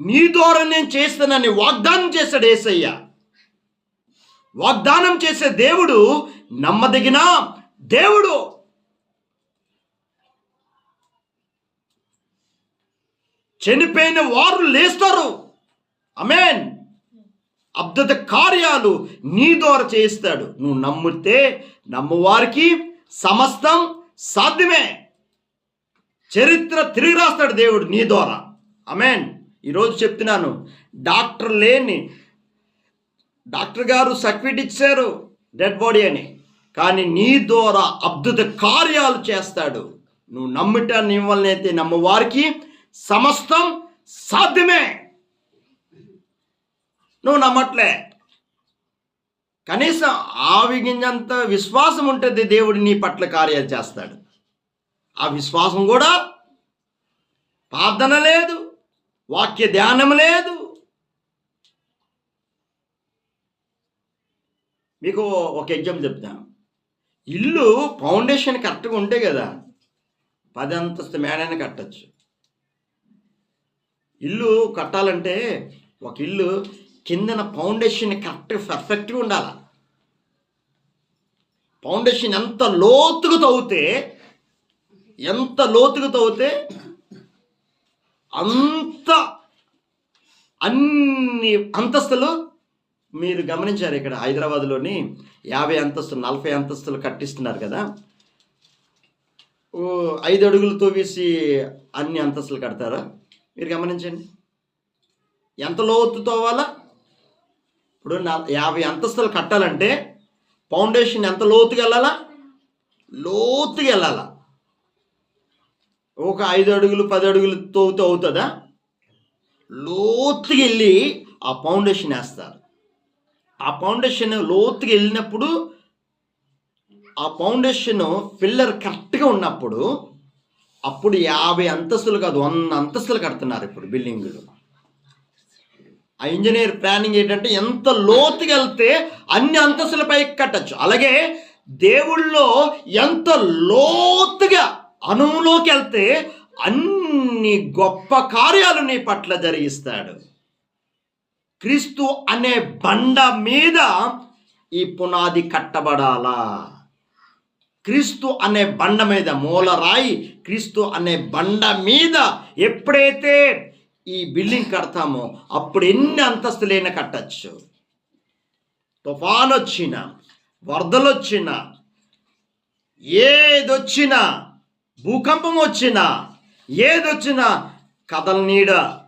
నీ ద్వారా నేను చేస్తానని వాగ్దానం చేశాడు ఏసయ్య. వాగ్దానం చేసే దేవుడు నమ్మదగిన దేవుడు. చనిపోయిన వారు లేస్తారు. అమేన్ అబ్దత కార్యాలు నీ ద్వారా చేయిస్తాడు నువ్వు నమ్మితే నమ్మువారికి సమస్తం సాధ్యమే. చరిత్ర తిరిగి రాస్తాడు దేవుడు నీ ద్వారా. అమేన్ ఈరోజు చెప్తున్నాను డాక్టర్ లేని డాక్టర్ గారు సర్టిఫికేట్ ఇచ్చారు డెడ్ బాడీ అని కానీ నీ ద్వారా అద్భుత కార్యాలు చేస్తాడు. నువ్వు నమ్మిట నీ వల్లనైతే నమ్మవారికి సమస్తం సాధ్యమే. నువ్వు నమ్మట్లే. కనీసం ఆవిగింజంత విశ్వాసం ఉంటుంది దేవుడు నీ పట్ల కార్యాలు చేస్తాడు. ఆ విశ్వాసం కూడా ప్రార్థన లేదు. వాక్య ధ్యానం లేదు. మీకు ఒక ఎగ్జాంపుల్ చెప్తాను. ఇల్లు ఫౌండేషన్ కరెక్ట్గా ఉంటే కదా పది అంతస్తు మేడైనా కట్టచ్చు. ఇల్లు కట్టాలంటే ఒక ఇల్లు కిందన ఫౌండేషన్ కరెక్ట్ పర్ఫెక్ట్గా ఉండాలి. ఫౌండేషన్ ఎంత లోతుగా తవ్వుతే ఎంత లోతుగా తవ్వుతే అంత అన్ని అంతస్తులు మీరు గమనించారు ఇక్కడ హైదరాబాద్లోని యాభై అంతస్తులు నలభై అంతస్తులు కట్టిస్తున్నారు కదా. ఓ ఐదు అడుగులతో వేసి అన్ని అంతస్తులు కడతారా? మీరు గమనించండి. ఎంత లోతు తోవాలా ఇప్పుడు నా యాభై అంతస్తులు కట్టాలంటే ఫౌండేషన్ ఎంత లోతుగా వెళ్ళాలా? లోతుగా వెళ్ళాలా? ఒక ఐదు అడుగులు పది అడుగులు తవ్వుతూ అవుతుందా? లోతుగా వెళ్ళి ఆ ఫౌండేషన్ వేస్తారు. ఆ ఫౌండేషన్ లోతుకి వెళ్ళినప్పుడు ఆ ఫౌండేషన్ పిల్లర్ కరెక్ట్గా ఉన్నప్పుడు అప్పుడు యాభై అంతస్తులు కాదు వంద అంతస్తులు కడుతున్నారు ఇప్పుడు బిల్డింగులు. ఆ ఇంజనీర్ ప్లానింగ్ ఏంటంటే ఎంత లోతుకి వెళ్తే అన్ని అంతస్తులపై కట్టచ్చు. అలాగే దేవుళ్ళో ఎంత లోతుగా అణువులోకి వెళ్తే అన్ని గొప్ప కార్యాలు నీ పట్ల జరిగిస్తాడు. క్రీస్తు అనే బండ మీద ఈ పునాది కట్టబడాలా? క్రీస్తు అనే బండ మీద మూలరాయి క్రీస్తు అనే బండ మీద ఎప్పుడైతే ఈ బిల్డింగ్ కడతామో అప్పుడు ఎన్ని అంతస్తులైనా కట్టచ్చు? తుఫాన్ వచ్చిన వరదలు వచ్చిన ఏదొచ్చినా భూకంపం వచ్చినా ఏదొచ్చినా కథల నీడ.